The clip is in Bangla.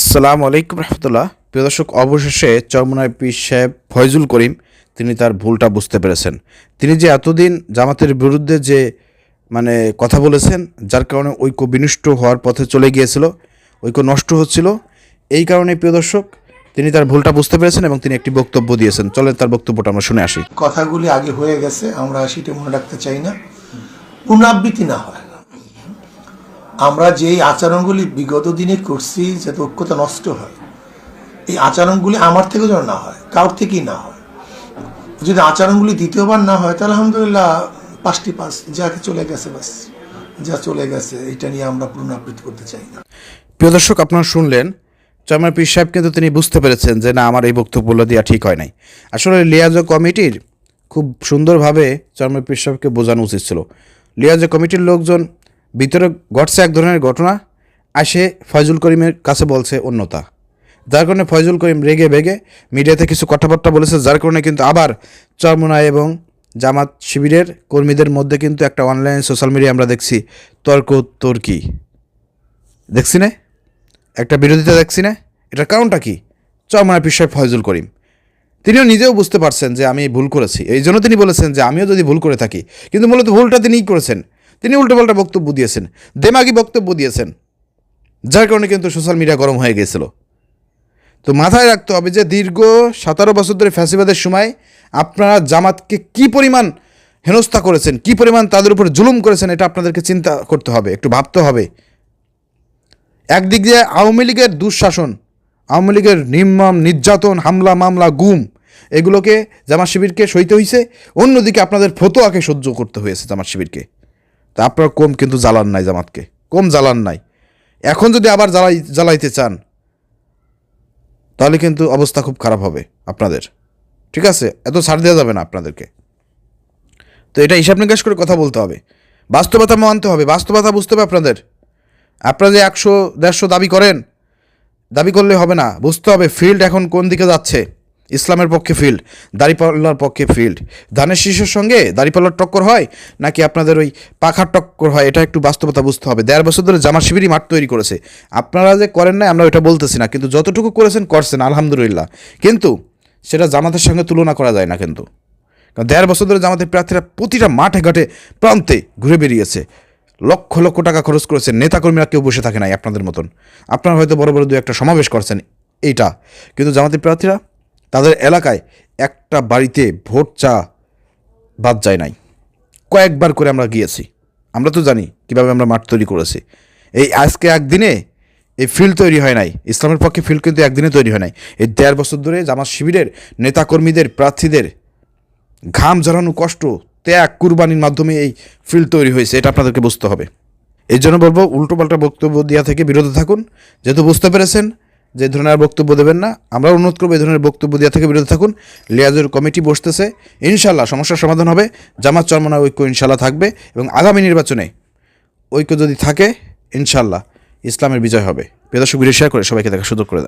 আসসালামু আলাইকুম রহমতুল্লাহ। প্রিয় দর্শক, অবশেষে চরমনায় পীর সাহেব ফয়জুল করিম, তিনি তার ভুলটা বুঝতে পেরেছেন। তিনি যে এতদিন জামাতের বিরুদ্ধে যে মানে কথা বলেছেন, যার কারণে ঐক্য বিনষ্ট হওয়ার পথে চলে গিয়েছিল, ঐক্য নষ্ট হচ্ছিল, এই কারণে, প্রিয় দর্শক, তিনি তার ভুলটা বুঝতে পেরেছেন এবং তিনি একটি বক্তব্য দিয়েছেন। চলেন, তার বক্তব্যটা আমরা শুনে আসি। কথাগুলি আগে হয়ে গেছে, আমরা সেটা মনে রাখতে চাই না। পুনরাবৃত্তি না হয়। আমরা যেই আচরণগুলি বিগত দিনে করছি, যাতে ঐক্যতা নষ্ট হয়, এই আচরণগুলি আমার থেকে যেন না হয়, কারোর থেকেই না হয়। যদি আচরণগুলি দ্বিতীয়বার না হয়, তাহলে আলহামদুলিল্লাহ পাঁচটি পাঁচ, যাকে চলে গেছে বাস যা চলে গেছে, এটা নিয়ে আমরা পুনরাবৃত্তি করতে চাই না। প্রিয় দর্শক, আপনারা শুনলেন চরমার পীর সাহেব কিন্তু তিনি বুঝতে পেরেছেন যে, না, আমার এই বক্তব্যগুলো দেওয়া ঠিক হয় নাই। আসলে লিয়াজ কমিটির খুব সুন্দরভাবে চরমার পীর সাহেবকে বোঝানো উচিত ছিল। লিয়াজ কমিটির লোকজন ভিতরে ঘটছে এক ধরনের ঘটনা, আসে ফয়জুল করিমের কাছে বলছে অন্যতা। যার কারণে ফয়জুল করিম রেগে বেগে মিডিয়াতে কিছু কথাবার্তা বলেছে, যার কারণে কিন্তু আবার চরমোনায় এবং জামাত শিবিরের কর্মীদের মধ্যে কিন্তু একটা অনলাইন সোশ্যাল মিডিয়া আমরা দেখছি, তর্ক তর্কি দেখছি না? একটা বিরোধিতা দেখছি না? এটার কারণটা কি? চরমানা সাহেব ফয়জুল করিম। তিনিও নিজেও বুঝতে পারছেন যে আমি ভুল করেছি। এই জন্য তিনি বলেছেন যে আমিও যদি ভুল করে থাকি, কিন্তু মূলত ভুলটা তিনিই করেছেন। তিনি উল্টোপাল্টা বক্তব্য দিয়েছেন। দেমাগি বক্তব্য দিয়েছেন। যার কারণে কিন্তু সোশ্যাল মিডিয়া গরম হয়ে গিয়েছিল তো মাথায় রাখতে হবে যে দীর্ঘ সতেরো বছর ধরে ফ্যাসিবাদের সময় আপনারা জামাতকে কি পরিমাণ হেনস্থা করেছেন, কি পরিমাণ তাদের উপর জুলুম করেছেন, এটা আপনাদেরকে চিন্তা করতে হবে, একটু ভাবতে হবে। একদিক দিয়ে আওয়ামী লীগের দুঃশাসন, আওয়ামী লীগের নির্মম, নির্যাতন, হামলা, মামলা, গুম, এগুলোকে জামাত শিবিরকে সইতে হয়েছে অন্যদিকে আপনাদের ফতোয়াকে সহ্য করতে হয়েছে জামাত শিবিরকে। তা আপনার কম কিন্তু জ্বালান নাই জামাতকে। কম জ্বালান নাই। এখন যদি আবার জ্বালাই, জ্বালাইতে চান, তাহলে কিন্তু অবস্থা খুব খারাপ হবে আপনাদের। ঠিক আছে? এত ছাড় দেওয়া যাবে না আপনাদেরকে। তো এটা হিসাব নিকাশ করে কথা বলতে হবে। বাস্তবতা মানতে হবে। বাস্তবতা বুঝতে হবে আপনাদের। আপনারা যে একশো, দেড়শো দাবি করেন, দাবি করলে হবে না। বুঝতে হবে, ফিল্ড এখন কোন দিকে যাচ্ছে। ইসলামের পক্ষে ফিল্ড দাড়িপাল্লার পক্ষে ফিল্ড ধানের শীষের সঙ্গে দাড়িপাল্লার টক্কর হয় নাকি আপনাদের ওই পাখার টক্কর হয়? এটা একটু বাস্তবতা বুঝতে হবে। দেড় বছর ধরে জামা শিবিরই মাঠ তৈরি করেছে। আপনারা যে করেন না আমরা ওইটা বলতেছি না, কিন্তু যতটুকু করেছেন, করছেন, আলহামদুলিল্লাহ। কিন্তু সেটা জামাতের সঙ্গে তুলনা করা যায় না কিন্তু। কারণ দেড় বছর ধরে জামাতের প্রার্থীরা প্রতিটা মাঠে ঘাটে, প্রান্তে ঘুরে বেরিয়েছে লক্ষ লক্ষ টাকা খরচ করেছেন নেতাকর্মীরা কেউ বসে থাকে নাই আপনাদের মতন। আপনারা হয়তো বড় বড় দু একটা সমাবেশ করছেন, এইটা। কিন্তু জামাতের প্রার্থীরা তাদের এলাকায় একটা বাড়িতে ভোট চা বাদ যায় নাই। কয়েকবার করে আমরা গিয়েছি। আমরা তো জানি কীভাবে আমরা মাঠ তৈরি করেছি। এই আজকে একদিনে এই ফিল্ড তৈরি হয় নাই। ইসলামের পক্ষে ফিল্ড কিন্তু একদিনে তৈরি হয় নাই। এই দেড় বছর ধরে জামাত শিবিরের নেতাকর্মীদের, প্রার্থীদের ঘাম ঝরানো কষ্ট, ত্যাগ, কুরবানির মাধ্যমে এই ফিল্ড তৈরি হয়েছে, এটা আপনাদেরকে বুঝতে হবে। এই জন্য বলব, উল্টোপাল্টা বক্তব্য দেওয়া থেকে বিরত থাকুন। যেহেতু বুঝতে পেরেছেন যে ধরনের বক্তব্য দেবেন না, আমরা অনুরোধ করব এই ধরনের বক্তব্য দেওয়া থেকে বিরত থাকুন। লিয়াজুর কমিটি বসতেছে। ইনশাল্লাহ সমস্যার সমাধান হবে। জামাত চরমনা ঐক্য ইনশাল্লাহ থাকবে এবং আগামী নির্বাচনে ঐক্য যদি থাকে ইনশাল্লাহ ইসলামের বিজয় হবে। বেদর্শক ভিডিও শেয়ার করে সবাইকে দেখা সুযোগ করে